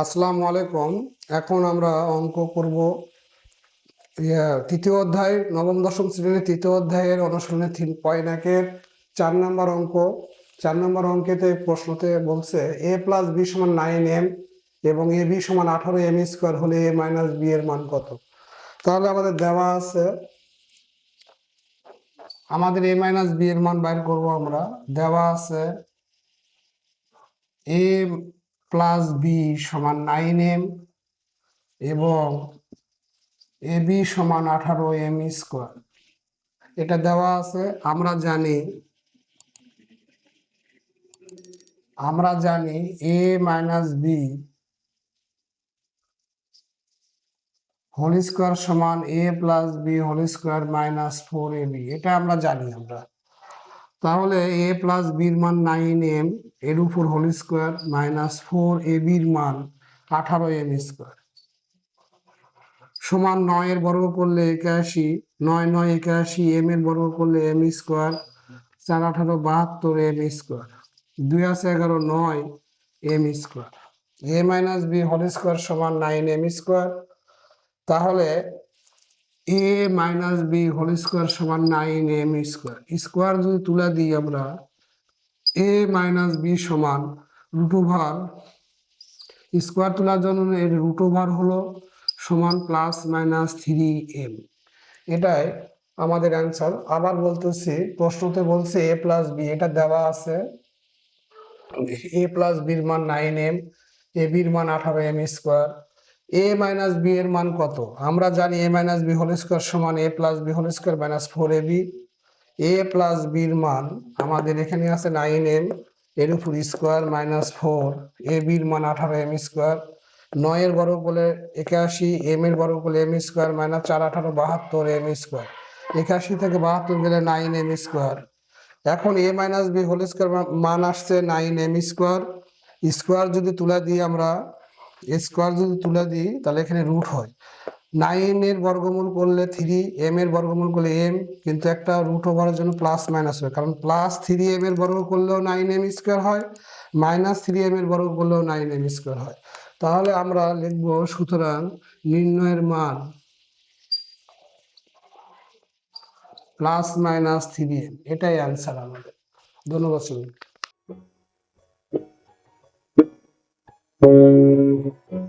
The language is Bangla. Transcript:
আসসালামু আলাইকুম। এখন আমরা অঙ্ক করব তৃতীয় অধ্যায়, নবম, দশম শ্রেণির তৃতীয় অধ্যায়ের অনুশীলনের তিন পয়েন্ট একের চার নম্বর অঙ্ক। চার নম্বর অঙ্কেতে প্রশ্নতে বলছে, এ প্লাস বি সমান নাইন এম এবং এ বি সমান আঠারো এম স্কোয়ার হলে এ মাইনাস বি এর মান কত? তাহলে আমাদের দেওয়া আছে, আমাদের এ মাইনাস বি এর মান বাইর করব আমরা। দেওয়া আছে, এ প্লাস বি সমান নাইন এম এবং এ বি সমান আঠারো এম স্কোয়ার এটা দেওয়া আছে, আমরা জানি আমরা জানি A minus B whole square সমান A plus B whole square minus four A B এটা আমরা জানি আমরা। তাহলে এ প্লাস বির মান নাইন এম, এর উপর whole square minus four A বির মান আঠারো এম স্কোয়ার। সমান নয়ের বর্গ করলে একাশি, নয় নয় একাশি এম এর বর্গ করলে এম স্কোয়ার, চার আঠারো বাহাত্তর এম স্কোয়ার, দুই আছে এগারো নয় M square. A minus B whole square সমান নাইন এম স্কোয়ার। তাহলে A minus B whole square সমান নাইন এম স্কোয়ার স্কোয়ার যদি তুলে দিই আমরা এ মাইনাস বি সমান রুট ওভার স্কোয়ার তোলার জন্য এর রুট ওভার হলো সমান প্লাস মাইনাস থ্রি এম এটাই আমাদের অ্যান্সার আবার বলতেছি, প্রশ্নতে বলছে এ প্লাস বি এটা দেওয়া আছে। এ প্লাস বির মান নাইন এম এ বির মান আঠারো M square A minus B এর মান কত? আমরা জানি A minus B whole square সমান A plus B whole square minus four A B A plus বির মান আমাদের এখানে আছে নাইন এম এর উপর স্কোয়ার মাইনাস ফোর এ বির মান আঠারো এম স্কোয়ার নয়ের বর্গ করলে একাশি এম এর বর্গ করলে এম স্কোয়ার মাইনাস চার, আঠারো, বাহাত্তর এম স্কোয়ার একাশি থেকে বাহাত্তর গেলে নাইন এম স্কোয়ার এখন A minus B whole square মান আসছে নাইন এম স্কোয়ার স্কোয়ার যদি তুলে দিই আমরা স্কোয়ার যদি তুলে দিই, তাহলে এখানে রুট হয়। নাইন এর বর্গমূল করলে থ্রি এম এর বর্গমূল করলে এম কিন্তু একটা রুট ওভারের জন্য প্লাস মাইনাস হয়। কারণ প্লাস থ্রি এম এর বর্গ করলেও নাইন এম স্কোয়ার হয় মাইনাস থ্রি এম এর বর্গ করলেও নাইন এম স্কোয়ার হয়। তাহলে আমরা লিখব, সুতরাং নির্ণয়ের মান প্লাস মাইনাস থ্রি এম এটাই অ্যান্সার আমাদের। ধন্যবাদ Thank you.